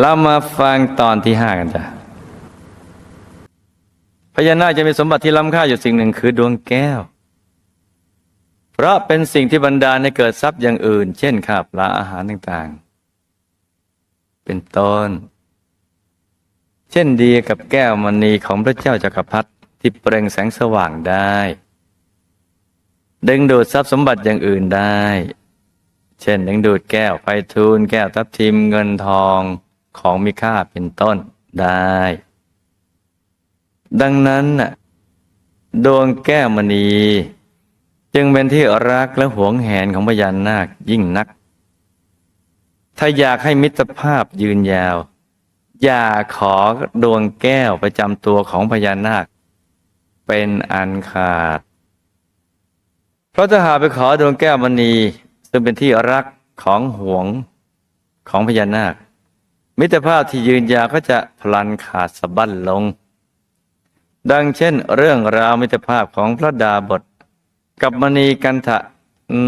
เรามาฟังตอนที่ห้ากันจ้ะพญานาคจะมีสมบัติที่ล้ำค่าอยู่สิ่งหนึ่งคือดวงแก้ว เพราะเป็นสิ่งที่บรรดาให้เกิดทรัพย์อย่างอื่น เช่นข้าวปลาอาหารต่างๆ เป็นต้น เช่นเดียวกับแก้วมณีของพระเจ้าจักรพรรดิที่เปล่งแสงสว่างได้ ดึงดูดทรัพย์สมบัติอย่างอื่นได้ เช่นดึงดูดแก้วไฟทูลแก้วทับทิมเงินทอง ของมีค่าเป็นต้นได้ ดังนั้นดวงแก้วมณี จึงเป็นที่รักและหวงแหนของพญานาคยิ่งนัก ถ้าอยากให้มิตรภาพยืนยาว อย่าขอดวงแก้วประจำตัวของพญานาค เป็นอันขาด เพราะถ้าหากไปขอดวงแก้วมณี ซึ่งเป็นที่รักของหวงของพญานาค มิตรภาพที่ยืนยาวก็จะพลันขาดสะบั้นลง ดังเช่นเรื่องราวมิตรภาพของพระดาบท กับมณีกันทะ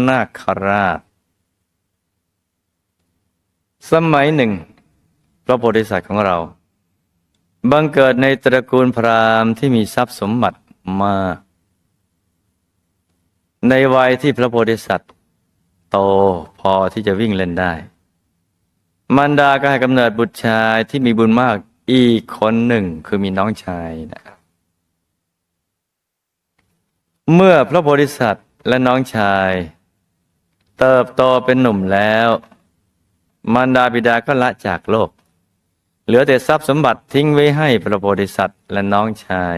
นาคราช สมัยหนึ่ง พระโพธิสัตว์ของเรา บังเกิดในตระกูลพราหมณ์ที่มีทรัพย์สมบัติมาก ในวัยที่พระโพธิสัตว์ โตพอที่จะวิ่งเล่นได้ มารดาก็ให้กำเนิดบุตรชายที่มีบุญมากอีกคนหนึ่งคือมีน้องชายนะครับเมื่อพระโพธิสัตว์และน้องชาย เติบโตเป็นหนุ่มแล้ว มารดาบิดาก็ละจากโลก เหลือแต่ทรัพย์สมบัติทิ้งไว้ให้พระโพธิสัตว์และน้องชาย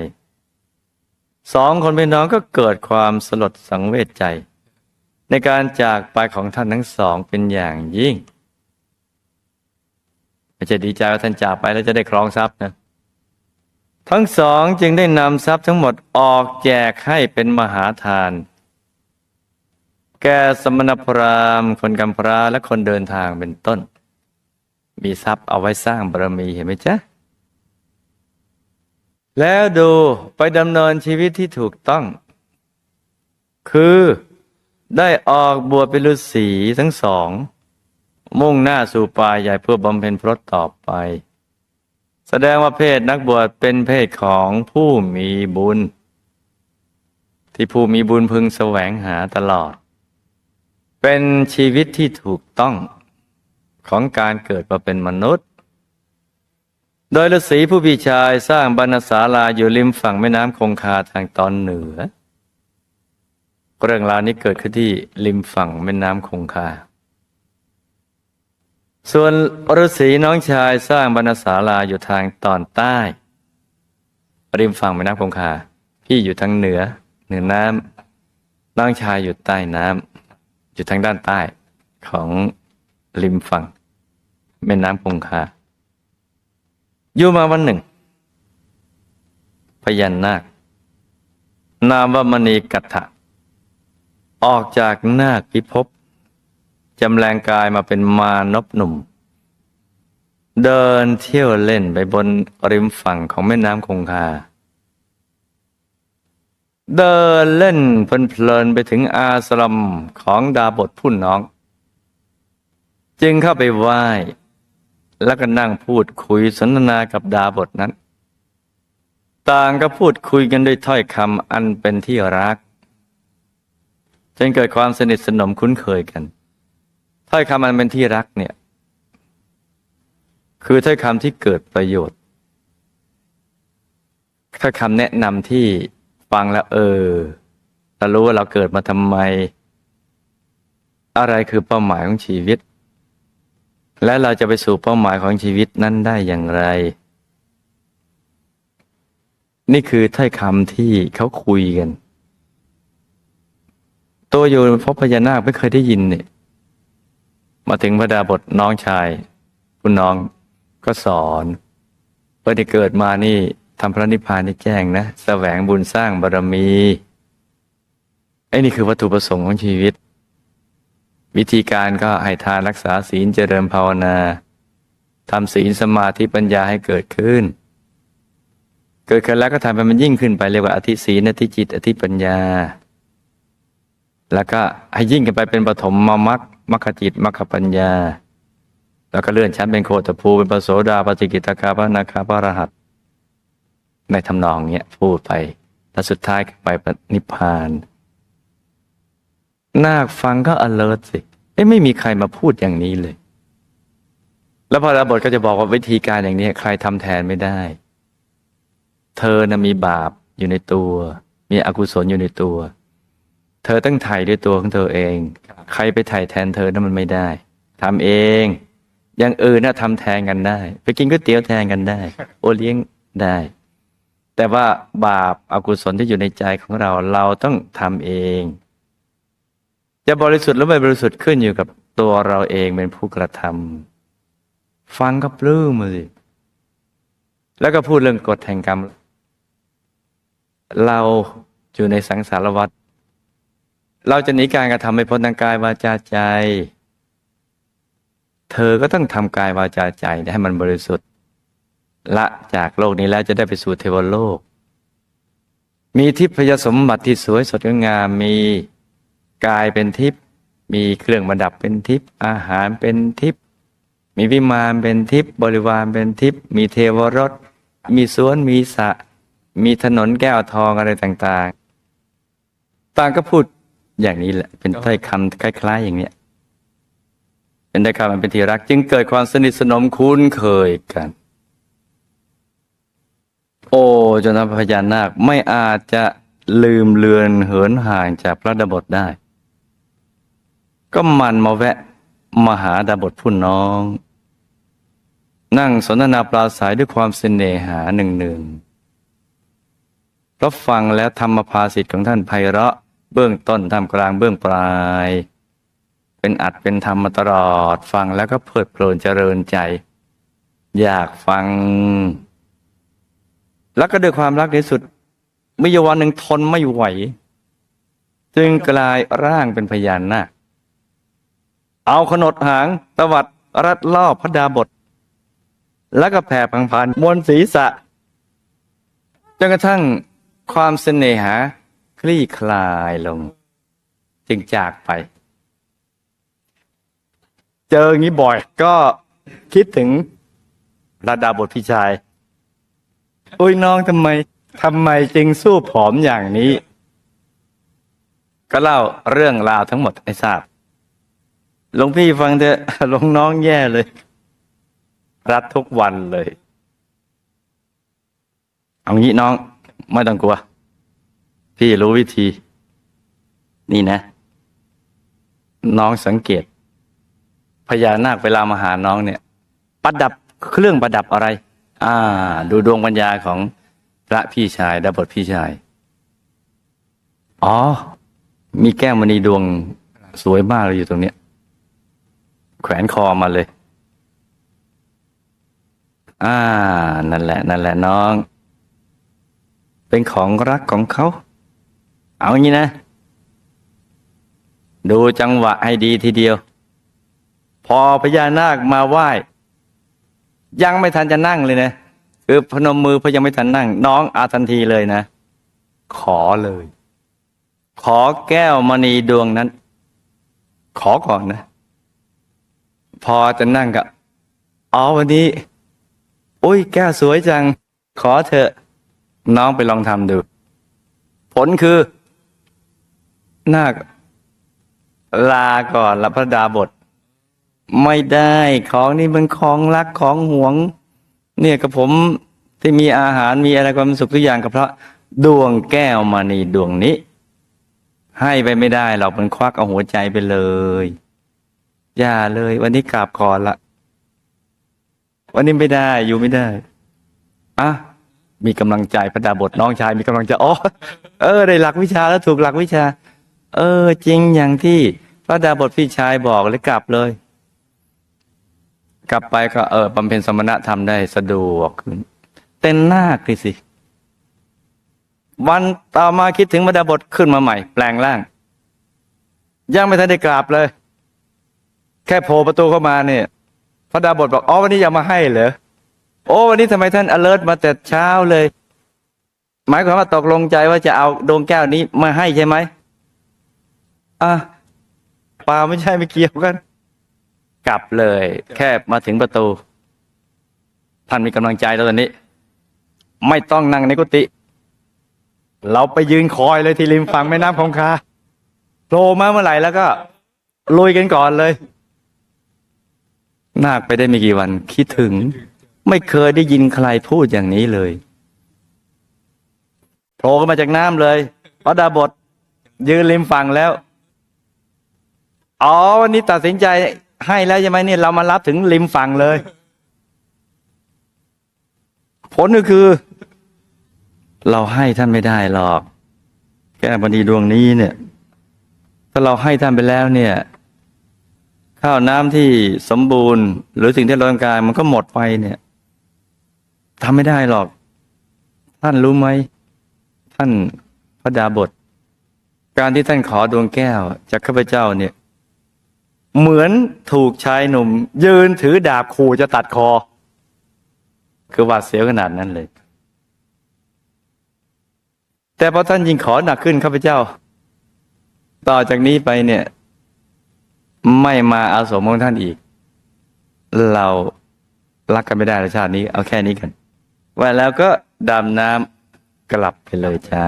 สองคนพี่น้องก็เกิดความสลดสังเวชใจ ในการจากไปของท่านทั้งสองเป็นอย่างยิ่ง ไม่ใช่ดีใจว่าท่านจากไปแล้วจะได้ครองทรัพย์นะทั้งสองจึงได้นำทรัพย์ทั้งหมดออกแจกให้เป็นมหาทาน แก่สมณพราหมณ์คนกำพร้าและคนเดินทางเป็นต้น มีทรัพย์เอาไว้สร้างบารมีเห็นไหมจ๊ะ แล้วดูไปดำเนินชีวิตที่ถูกต้อง คือได้ออกบวชเป็นฤาษีทั้งสอง มุ่งหน้าสู่ป่าใหญ่เพื่อบำเพ็ญพรตต่อไป แสดงว่าเพศนักบวชเป็นเพศของผู้มีบุญ ที่ผู้มีบุญพึงแสวงหาตลอด เป็นชีวิตที่ถูกต้องของการเกิดมาเป็นมนุษย์ โดยฤาษีผู้พี่ชายสร้างบรรณศาลาอยู่ริมฝั่งแม่น้ำคงคาทางตอนเหนือ เรื่องราวนี้เกิดขึ้นที่ริมฝั่งแม่น้ำคงคา ส่วนฤาษีน้องชายสร้างบรรณศาลาอยู่ทางตอนใต้ ริมฝั่งแม่น้ำคงคา พี่อยู่ทางเหนือ เหนือน้ำน้องชายอยู่ใต้น้ำอยู่ทางด้านใต้ของริมฝั่งแม่น้ำคงคาอยู่มาวันหนึ่งพยัญนาค นามว่ามณีกัตถะออกจากนาคพิภพ จำแรงกายมาเป็นมานพหนุ่ม เดินเที่ยวเล่นไปบนริมฝั่งของแม่น้ำคงคา เดินเล่นเพลินไปถึงอาสลัมของดาบทผู้น้อง จึงเข้าไปไหว้ แล้วก็นั่งพูดคุยสนทนากับดาบทนั้น ต่างก็พูดคุยกันด้วยถ้อยคำอันเป็นที่รักจนเกิดความสนิทสนมคุ้นเคยกัน ถ้อยคำอันเป็นที่รักเนี่ย คือถ้อยคำที่เกิดประโยชน์ถ้อยคำแนะนำที่ฟังแล้วเออเรารู้ว่าเราเกิดมาทำไม อะไรคือเป้าหมายของชีวิต และเราจะไปสู่เป้าหมายของชีวิตนั้นได้อย่างไร นี่คือถ้อยคำที่เขาคุยกัน ตัวอยู่พบพญานาคไม่เคยได้ยินเนี่ย มาถึงพระดาบทน้องชาย คุณน้องก็สอนเพื่อที่เกิดมานี่ทำพระนิพพานได้แจ้งนะแสวงบุญสร้างบารรมีไอ้นี่คือวัตถุประสงค์ของชีวิต วิธีการก็ให้ทานรักษาศีลเจริญภาวนาทำศีลสมาธิปัญญาให้เกิดขึ้น เกิดขึ้นแล้วก็ทำให้มันยิ่งขึ้นไปเรียกว่าอธิศีลอธิจิต อธิปัญญา แล้วก็ให้ยิ่งขึ้นไปเป็นปฐมมมรรค มรรคจิตมรรคปัญญา แล้วก็เลื่อนชั้นเป็นโคตภูเป็นปโสดาปฏิกิตาคาพระนาคาพระรหัส ในทำนองเนี้ยพูดไปแล้วสุดท้ายไปนิพพานนาคฟังก็ alert สิเอ้ไม่มีใครมาพูดอย่างนี้เลย แล้วพระบทก็จะบอกว่าวิธีการอย่างนี้ใครทำแทนไม่ได้ เธอนะมีบาปอยู่ในตัว มีอกุศลอยู่ในตัว เธอต้องไถ่ด้วยตัวของเธอเอง ใครไปไถ่แทนเธอนั้นมันไม่ได้ทำเอง อย่างอื่นน่ะทำแทนกันได้ ไปกินก๋วยเตี๋ยวแทนกันได้ โอเลี้ยงได้ แต่ว่าบาปอากุศลที่อยู่ในใจของเราเราต้องทำเอง จะบริสุทธิ์หรือไม่บริสุทธิ์ขึ้นอยู่กับตัวเราเองเป็นผู้กระทำฟังก็ปลื้มมาสิแล้วก็พูดเรื่องกฎแห่งกรรม เราอยู่ในสังสารวัฏ เราจะหนีการกระทำไม่พ้นทางกายวาจาใจ เธอก็ต้องทำกายวาจาใจให้มันบริสุทธิ์ละจากโลกนี้แล้วจะได้ไปสู่เทวโลก มีทิพยสมบัติที่สวยสดงามมีกายเป็นทิพย์มีเครื่องประดับเป็นทิพย์อาหารเป็นทิพย์มีวิมานเป็นทิพย์บริวารเป็นทิพย์มีเทวรส มีสวนมีสะ มีถนนแก้วทองอะไรต่างๆ ต่างก็พูด อย่างนี้แหละ เป็นถ้อยคำคล้าย ๆ อย่างเนี้ยเป็นได้คำมันเป็นที่รัก จึงเกิดความสนิทสนมคุ้นเคยกัน โอ้จนทำให้พญานาคไม่อาจจะลืมเลือนเหินห่างจากพระดาบทได้ ก็มันมาแวะมาหาดาบทผู้น้อง นั่งสนทนาปราศัยด้วยความเสน่หาหนึ่งหนึ่งเพราะฟังแล้วธรรมภาสิทธิ์ของท่านไพเราะ เบื้องต้นท่ามกลางเบื้องปลาย เป็นอัดเป็นธรรมมาตลอดฟังแล้วก็เพลิดเพลินเจริญใจ อยากฟัง แล้วก็ด้วยความรักที่สุดมีอยู่วันหนึ่งทนไม่ไหว จึงกลายร่างเป็นพญานาคเอาขนดหางตวัดรัดรอพระดาบท แล้วก็แผ่พังผ่านมวลศีรษะจนกระทั่งความเสน่หา คลี่คลายลง จึงจากไป เจออย่างนี้บ่อย ก็คิดถึงระดาบทพี่ชายโอ้ยน้องทำไมทำไมจึงสู้ผอมอย่างนี้ ก็เล่าเรื่องราวทั้งหมดให้ทราบหลวงพี่ฟังเถอะหลวงน้องแย่เลย รัดทุกวันเลย เอางี้น้อง ไม่ต้องกลัว พี่รู้วิธี นี่นะ น้องสังเกต พญานาคเวลามาหาน้องเนี่ย ประดับเครื่องประดับอะไร อ่า ดูดวงปัญญาของพระพี่ชายดาบทพี่ชาย อ๋อ มีแก้วมณีดวงสวยมากเลยอยู่ตรงเนี้ย แขวนคอมาเลย อ่า นั่นแหละ นั่นแหละน้อง เป็นของรักของเขา เอางี้นะ ดูจังหวะให้ดีทีเดียว พอพญานาคมาไหว้ ยังไม่ทันจะนั่งเลยนะ คือพนมมือพอยังไม่ทันนั่ง น้องอาทันทีเลยนะ ขอเลย ขอแก้วมณีดวงนั้น ขอก่อนนะ พอจะนั่งก็อ๋อวันนี้ อุ้ยแก้วสวยจัง ขอเถอะ น้องไปลองทำดู ผลคือ นาคลาก่อนละพระดาบท ไม่ได้ของนี่มันของรักของหวง เนี่ยกับผมที่มีอาหารมีอะไรความสุขทุกอย่างก็เพราะดวงแก้วมานีดวงนี้ ให้ไปไม่ได้เรามันควักเอาหัวใจไปเลย อย่าเลย วันนี้กราบก่อนละวันนี้ไม่ได้อยู่ไม่ได้อะมีกำลังใจพระดาบทน้องชายมีกำลังใจอ๋อเออ ได้หลักวิชาแล้วถูกหลักวิชา เออ จริงอย่างที่พระดาบทพี่ชายบอกเลยกลับเลย กลับไปก็เออบำเพ็ญสมณธรรมได้สะดวกขึ้นเต้นหน้าคสิ วันต่อมาคิดถึงพระดาบทขึ้นมาใหม่ แปลงร่าง ยังไม่ทันได้กราบเลย แค่โผล่ประตูเข้ามาเนี่ย พระดาบทบอกอ๋อวันนี้ยังมาให้เหรอโอ้วันนี้ทำไมท่าน alert มาแต่เช้าเลย หมายความว่าตกลงใจว่าจะเอาดวงแก้วนี้มาให้ใช่ไหม อะปลาไม่ใช่ไม่เกี่ยวกัน กลับเลย แค่มาถึงประตู ท่านมีกำลังใจแล้วตอนนี้ ไม่ต้องนั่งในกุฏิเราไปยืนคอยเลยที่ริมฝั่งแม่น้ำคงคาโผล่มาเมื่อไหร่แล้วก็ลุยกันก่อนเลย นาคไปได้ไม่กี่วัน คิดถึง ไม่เคยได้ยินใครพูดอย่างนี้เลยโผล่ขึ้นมาจากน้ำเลยพระดาบทยืนริมฝั่งแล้ว อ๋อวันนี้ตัดสินใจให้แล้วใช่ไหมเนี่ยเรามารับถึงริมฝั่งเลย ผลก็คือ เราให้ท่านไม่ได้หรอกแค่บันดีดวงนี้เนี่ย ถ้าเราให้ท่านไปแล้วเนี่ย ข้าวน้ำที่สมบูรณ์ หรือสิ่งที่เราต้องการมันก็หมดไปเนี่ยทำไม่ได้หรอก ท่านรู้ไหม ท่านพระดาบท การที่ท่านขอดวงแก้ว จากข้าพเจ้าเนี่ย เหมือนถูกชายหนุ่ม ยืนถือดาบขู่จะตัดคอ คือหวาดเสียวขนาดนั้นเลย แต่พอท่านยิงขอหนักขึ้นข้าพเจ้า ต่อจากนี้ไปเนี่ย ไม่มาอาสมของท่านอีก เรารักกันไม่ได้ในชาตินี้ เอาแค่นี้กันว่าแล้วก็ดำน้ำกลับไปเลยจ้า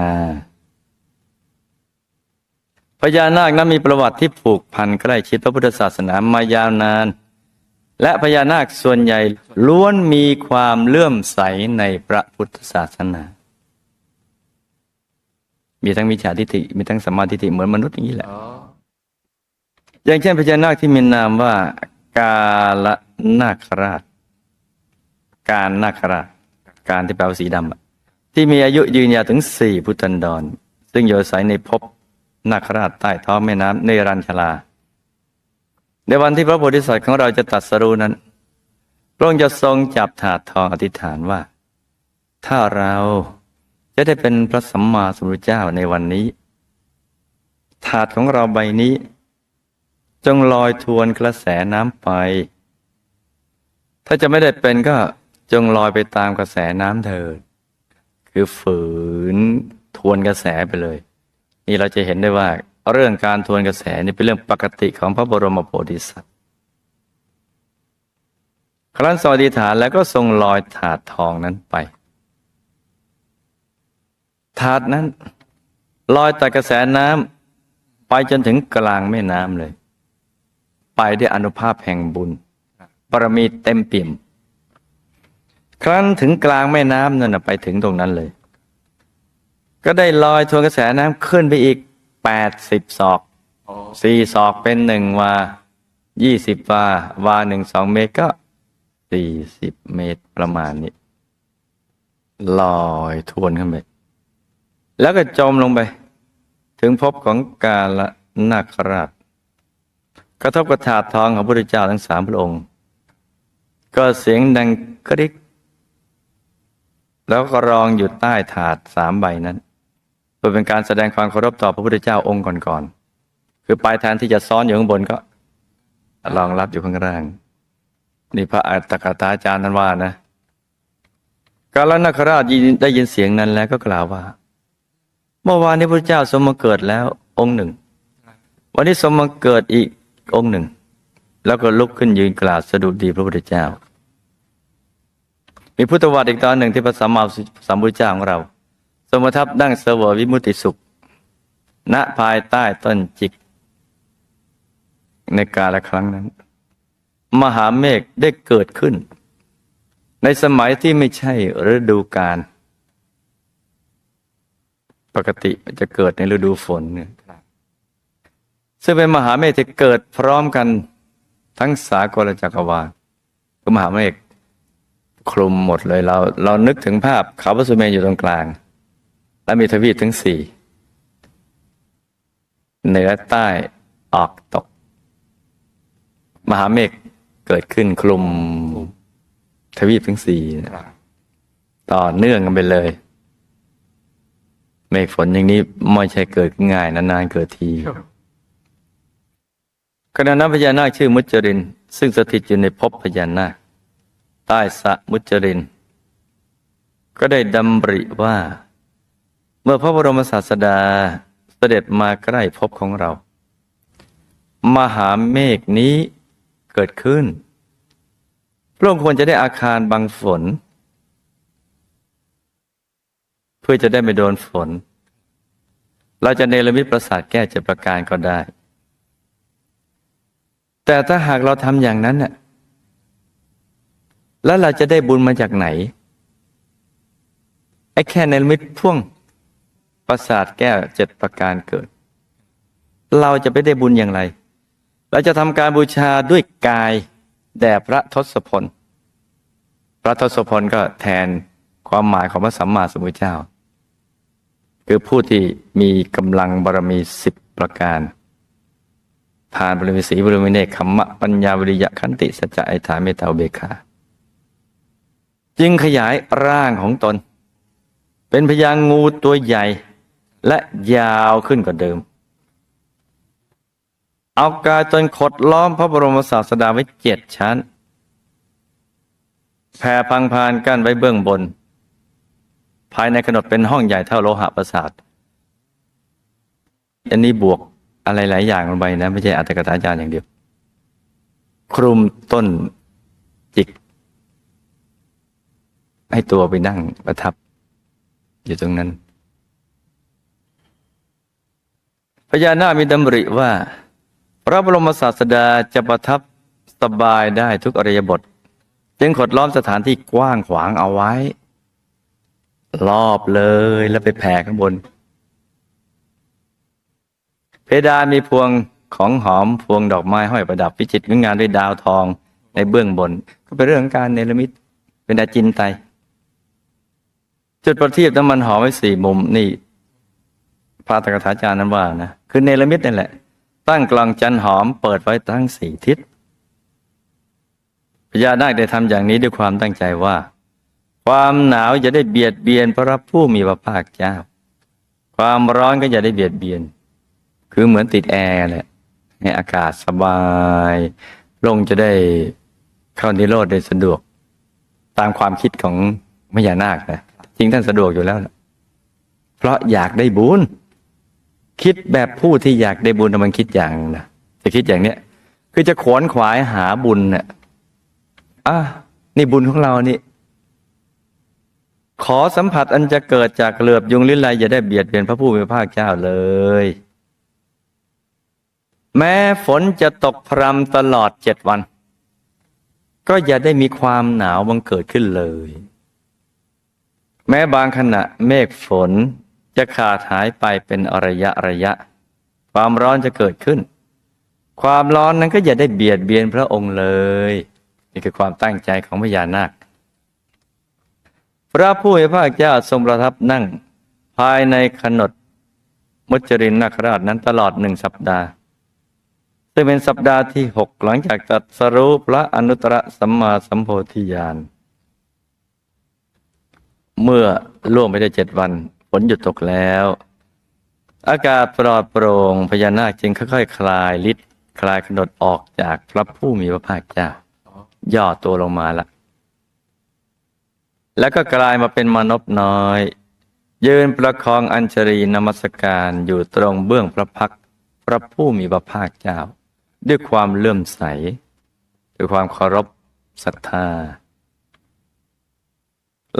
พญานาคนั้นมีประวัติที่ผูกพันใกล้ชิดพระพุทธศาสนามายาวนาน และพญานาคส่วนใหญ่ล้วนมีความเลื่อมใสในพระพุทธศาสนา มีทั้งมิจฉาทิฏฐิมีทั้งสัมมาทิฏฐิเหมือนมนุษย์อย่างนี้แหละอย่างเช่นพญานาคที่มีนามว่ากาลนาคราช การนาคราช การที่แปลว่าสีดำที่มีอายุยืนยาวถึงสี่พุทธันดร ซึ่งอยู่อาศัยในภพ นาคราชใต้ท้องแม่น้ำเนรัญชลา ในวันที่พระโพธิสัตว์ของเราจะตัดสรู้นั้นพระองค์จะทรงจับถาดทองอธิษฐานว่า ถ้าเราจะได้เป็นพระสัมมาสัมพุทธเจ้าในวันนี้ ถาดของเราใบนี้ จงลอยทวนกระแสน้ำไป ถ้าจะไม่ได้เป็นก็จงลอยไปตามกระแสน้ำเถิด คือฝืนทวนกระแสไปเลย นี่เราจะเห็นได้ว่าเรื่องการทวนกระแสนี่เป็นเรื่องปกติของพระบรมโพธิสัตว์ครั้นสวัสดิฐานแล้วก็ทรงลอยถาดทองนั้นไป ถาดนั้นลอยตัดกระแสน้ำไปจนถึงกลางแม่น้ำเลย ไปด้วยอนุภาพแห่งบุญบารมีเต็มเปี่ยม ครั้นถึงกลางแม่น้ำนั่นไปถึงตรงนั้นเลย ก็ได้ลอยทวนกระแสน้ำขึ้นไปอีกแปดสิบศอกสี่ศอกเป็นหนึ่งวายี่สิบวาวาหนึ่งสองเมตรก็สี่สิบเมตรประมาณนี้ ลอยทวนขึ้นไป แล้วก็จมลงไป ถึงพบของกาละนาคราชกระทบกระถาดทองของพระพุทธเจ้าทั้งสามพระองค์ ก็เสียงดังกริก แล้วก็รองอยู่ใต้ถาดสามใบนั้น เพื่อเป็นการแสดงความเคารพต่อพระพุทธเจ้าองค์ก่อนๆคือปลายแทนที่จะซ้อนอยู่ข้างบนก็รองรับอยู่ข้างล่างนี่พระอัตถกถาจารย์นั้นว่านะกาลนาคราชได้ยินเสียงนั้นแล้วก็กล่าวว่า เมื่อวานนี้พระเจ้าทรงมาเกิดแล้วองค์หนึ่ง วันนี้ทรงมาเกิดอีกองค์หนึ่ง แล้วก็ลุกขึ้นยืนกราบสะดุดีพระพุทธเจ้า มีพุทธวาทอีกตอนหนึ่งที่พระสัมมาสัมพุทธเจ้าของเรา ทรงประทับดั้งเสวยวิมุติสุข ณภายใต้ต้นจิก ในกาลครั้งนั้น มหาเมฆได้เกิดขึ้น ในสมัยที่ไม่ใช่ฤดูกาลปกติจะเกิดในฤดูฝนเนี่ยซึ่งเป็นมหาเมฆที่เกิดพร้อมกันทั้งสากลจักรวาลก็มหาเมฆคลุมหมดเลยเรา เรานึกถึงภาพเขาพระสุเมนอยู่ตรงกลาง และมีทวีปทั้งสี่เหนือใต้ออกตก มหาเมฆเกิดขึ้นคลุมทวีปทั้งสี่ต่อเนื่องกันไปเลย เมฆฝนอย่างนี้ไม่ใช่เกิดง่ายนานๆเกิดทีขณะนั้นพญานาคชื่อมุจริน ซึ่งสถิตอยู่ในภพพญานาคใต้สะมุจริน ก็ได้ดำริว่า มื่อพระบรมศาสดาเสด็จมาใกล้ภพของเรา มหาเมฆนี้เกิดขึ้น พระองค์ควรจะได้อาคารบังฝน เพื่อจะได้ไม่โดนฝน เราจะเนรมิตปราสาทแก้เจ็ดประการก็ได้ แต่ถ้าหากเราทำอย่างนั้นน่ะแล้วเราจะได้บุญมาจากไหนไอ้แค่เนรมิตพ่วง ปราสาทแก้วเจ็ดประการเกิด เราจะไปได้บุญอย่างไร เราจะทำการบูชาด้วยกายแด่พระทศพล พระทศพลก็แทนความหมายของพระสัมมาสัมพุทธเจ้า คือผู้ที่มีกำลังบารมีสิบประการทานบารมีสีบารมีเนคขมมะปัญญาวิริยะขันติสัจจะไอถาเมตตาเบกขาจึงขยายร่างของตน เป็นพญางูตัวใหญ่ และยาวขึ้นกว่าเดิม เอากายจนขดล้อมพระบรมศาสดาไว้เจ็ดชั้น แผ่พังพานกั้นไว้เบื้องบน ภายในขนดเป็นห้องใหญ่เท่าโลหะประสาท อันนี้บวกอะไรหลายอย่างลงไปนะ ไม่ใช่อัตถกถาจารย์อย่างเดียว คลุมต้นจิก ให้ตัวไปนั่งประทับ อยู่ตรงนั้น พญานาคมีดำริว่า พระบรมศาสดาจะประทับสบายได้ทุกอริยบท จึงขดล้อมสถานที่กว้างขวางเอาไว้ รอบเลยแล้วไปแผ่ข้างบน เพดานมีพวงของหอมพวงดอกไม้ห้อยประดับวิจิตรงงานด้วยดาวทองในเบื้องบน ก็เป็นเรื่องของการเนรมิตเป็นอาจินไต จุดประทีปน้ำมันหอมไว้สี่มุมนี่ พระตถาจารย์นั้นว่านะคือเนรมิตนั่แหละ ตั้งกลองจันหอมเปิดไว้ทั้งสี่ทิศพญานาคได้ทำอย่างนี้ด้วยความตั้งใจว่า ความหนาวจะได้เบียดเบียนพระผู้มีพระภาคเจ้า ความร้อนก็จะได้เบียดเบียน คือเหมือนติดแอร์แหละให้อากาศสบายลงจะได้เข้านิโรธได้สะดวก ตามความคิดของพญานาคนะจริงท่านสะดวกอยู่แล้วนะเพราะอยากได้บุญ คิดแบบผู้ที่อยากได้บุญมันคิดอย่างนะจะคิดอย่างเนี้ยคือจะขวนขวายหาบุญเนี่ยอะนี่บุญของเรานี่ ขอสัมผัสอันจะเกิดจากเหลือบยุงลิ้นไรอย่าได้เบียดเบียนพระผู้มีพระภาคเจ้าเลย แม้ฝนจะตกพรำตลอดเจ็ดวัน ก็อย่าได้มีความหนาวบังเกิดขึ้นเลย แม้บางขณะเมฆฝน จะขาดหายไปเป็นอระยะระยะ ความร้อนจะเกิดขึ้น ความร้อนนั้นก็อย่าได้เบียดเบียนพระองค์เลย นี่คือความตั้งใจของพญานาค พระผู้มีพระเจ้าทรงประทับนั่ง ภายในขนดมุจรินนาคราชนั้นตลอดหนึ่งสัปดาห์ซึ่งเป็นสัปดาห์ที่หกหลังจากตรัสรู้พระอนุตตรสัมมาสัมโพธิญาณเมื่อล่วงไปได้เจ็ดวัน นหยุดตกแล้ว อากาศปลอดโปร่งพญานาคจึงค่อยๆ คลายฤทธิ์คลายขนดออกจากพระผู้มีพระภาคเจ้าย่อตัวลงมาละ แล้วก็กลายมาเป็นมนุษย์น้อย ยืนประคองอัญชรีนมัสการอยู่ตรงเบื้องพระพักพระผู้มีพระภาคเจ้า ด้วยความเลื่อมใส ด้วยความเคารพศรัทธา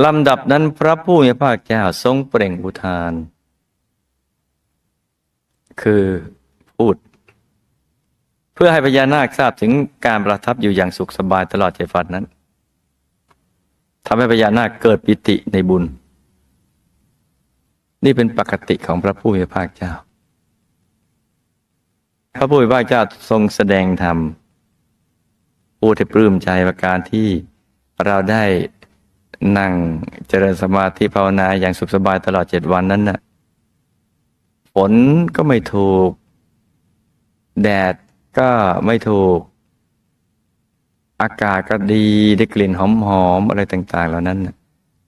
ลำดับนั้นพระผู้มีพระเจ้าทรงเปล่งอุทาน คือพูด เพื่อให้พญานาคทราบถึงการประทับอยู่อย่างสุขสบายตลอดเจ็ดวันนั้นทำให้พญานาคเกิดปิติในบุญ นี่เป็นปกติของพระผู้มีพระเจ้า พระผู้มีพระเจ้าทรงแสดงธรรมผู้ที่ปลื้มใจประการที่เราได้ นั่งเจริญสมาธิภาวนาอย่างสุขสบายตลอดเจ็ดวันนั้นน่ะฝนก็ไม่ถูก แดดก็ไม่ถูก อากาศก็ดีได้กลิ่นหอมๆอะไรต่าง ๆ เหล่านั้นนะ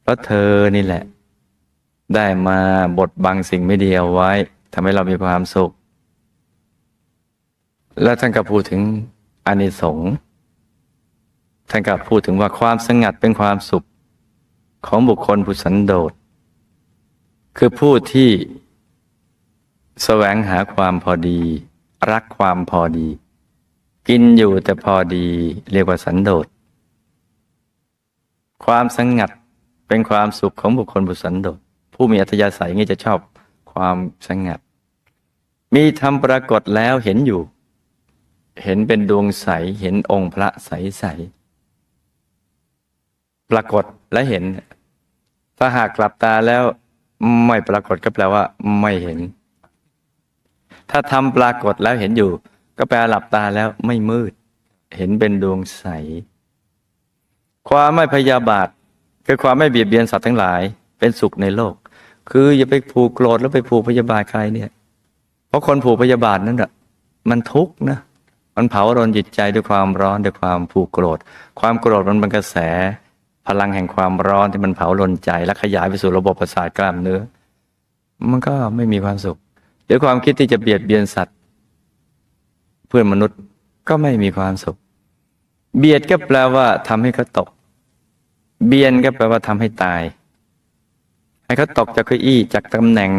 เพราะเธอนี่แหละ ได้มาบดบังสิ่งไม่ดีเอาไว้ทำให้เรามีความสุข แล้วท่านก็พูดถึงอานิสงส์ท่านก็พูดถึงว่าความสงัดเป็นความสุข ของบุคคลผู้สันโดษ คือผู้ที่แสวงหาความพอดี รักความพอดี กินอยู่แต่พอดีเรียกว่าสันโดษ ความสงัดเป็นความสุขของบุคคลบุสันโดษ ผู้มีอัธยาศัยงี้จะชอบความสงัด มีธรรมปรากฏแล้วเห็นอยู่ เห็นเป็นดวงใสเห็นองค์พระใสใส ปรากฏและเห็น ถ้าหากกลับตาแล้วไม่ปรากฏก็แปลว่า ไม่เห็น ถ้าทำปรากฏแล้วเห็นอยู่ ก็แปลหลับตาแล้วไม่มืด เห็นเป็นดวงใส ความไม่พยาบาทคือความไม่เบียดเบียนสัตว์ทั้งหลาย เป็นสุขในโลก คืออย่าไปผูกโกรธแล้วไปผูกพยาบาทใครเนี่ย เพราะคนผูกพยาบาทนั่นแหะมันทุกข์นะมันเผารนจิตใจด้วยความร้อนด้วยความผูกโกรธ ความโกรธมันเป็นกระแส พลังแห่งความร้อนที่มันเผาลนใจ และขยายไปสู่ระบบประสาทกล้ามเนื้อ มันก็ไม่มีความสุข หรือความคิดที่จะเบียดเบียนสัตว์ เพื่อนมนุษย์ก็ไม่มีความสุข เบียดก็แปลว่าทำให้เขาตก เบียนก็แปลว่าทำให้ตาย ให้เขาตกจากเก้าอี้จากตำแหน่ง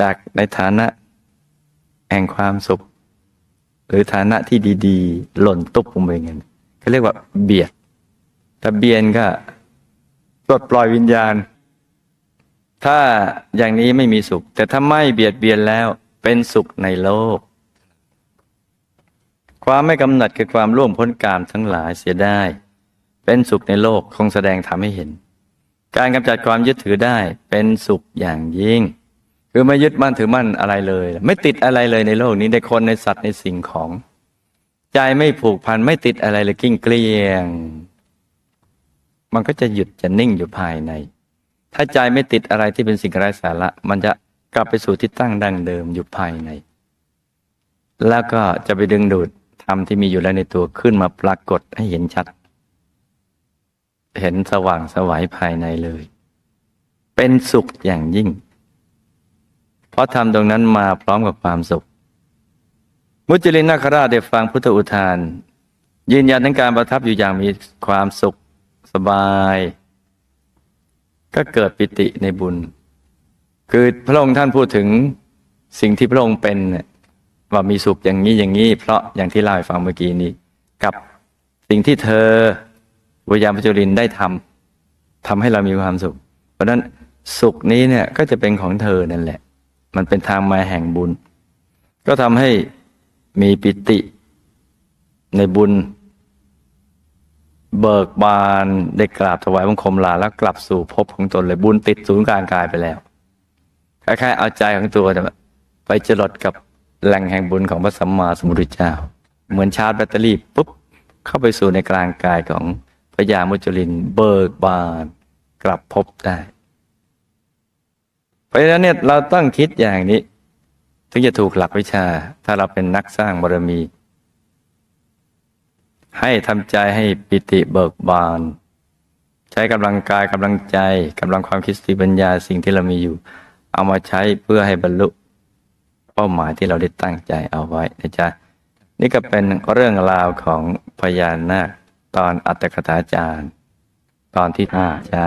จากในฐานะแห่งความสุข หรือฐานะที่ดี ๆ หล่นตุ๊บลงไปเงี้ยเขาเรียกว่าเบียดถ้าเบียนก็ ปลดปล่อยวิญญาณ ถ้าอย่างนี้ไม่มีสุข แต่ถ้าไม่เบียดเบียนแล้วเป็นสุขในโลก ความไม่กำหนัดคือความร่วมพ้นกามทั้งหลายเสียได้ เป็นสุขในโลกคงแสดงทำให้เห็น การกำจัดความยึดถือได้เป็นสุขอย่างยิ่ง คือไม่ยึดมั่นถือมั่นอะไรเลย ไม่ติดอะไรเลยในโลกนี้ในคนในสัตว์ในสิ่งของ ใจไม่ผูกพันไม่ติดอะไรเลยกิ้งเกลียง มันก็จะหยุดจะนิ่งอยู่ภายใน ถ้าใจไม่ติดอะไรที่เป็นสิ่งไร้สาระ มันจะกลับไปสู่ที่ตั้งดั้งเดิมอยู่ภายใน แล้วก็จะไปดึงดูดธรรมที่มีอยู่แล้วในตัวขึ้นมาปรากฏให้เห็นชัด เห็นสว่างสวายภายในเลย เป็นสุขอย่างยิ่ง เพราะทำตรงนั้นมาพร้อมกับความสุข มุจลินนาคราชได้ฟังพุทธอุทาน ยืนยันทั้งการประทับอยู่อย่างมีความสุข สบาย ก็เกิดปิติในบุญ คือพระองค์ท่านพูดถึงสิ่งที่พระองค์เป็นว่ามีสุขอย่างนี้อย่างนี้ เพราะอย่างที่เล่าให้ฟังเมื่อกี้นี้ กับสิ่งที่เธอวิญญาณปัจจุรินได้ทำทำให้เรามีความสุข เพราะฉะนั้นสุขนี้เนี่ยก็จะเป็นของเธอนั่นแหละ มันเป็นทางมาแห่งบุญ ก็ทำให้มีปิติในบุญ เบิกบานได้กราบถวายบังคมลาแล้วกลับสู่ภพของตนเลยบุญติดศูนย์กลางกายไปแล้วคล้ายๆเอาใจของตัวเนี่ยไปจรดกับแหล่งแห่งบุญของพระสัมมาสัมพุทธเจ้า เหมือนชาร์จแบตเตอรี่ปุ๊บเข้าไปสู่ในกลางกายของพระยามุจลินเบิกบานกลับพบได้ เพราะฉะนั้นเนี่ยเราต้องคิดอย่างนี้ ถึงจะถูกหลักวิชา ถ้าเราเป็นนักสร้างบารมี ให้ทำใจให้ปิติเบิกบาน ใช้กำลังกายกำลังใจกำลังความคิดสติปัญญาสิ่งที่เรามีอยู่ เอามาใช้เพื่อให้บรรลุเป้าหมายที่เราได้ตั้งใจเอาไว้นะจ๊ะนี่ก็เป็นเรื่องราวของพญานาคตอนอัตถกถาจารย์ ตอนที่ห้าจ้า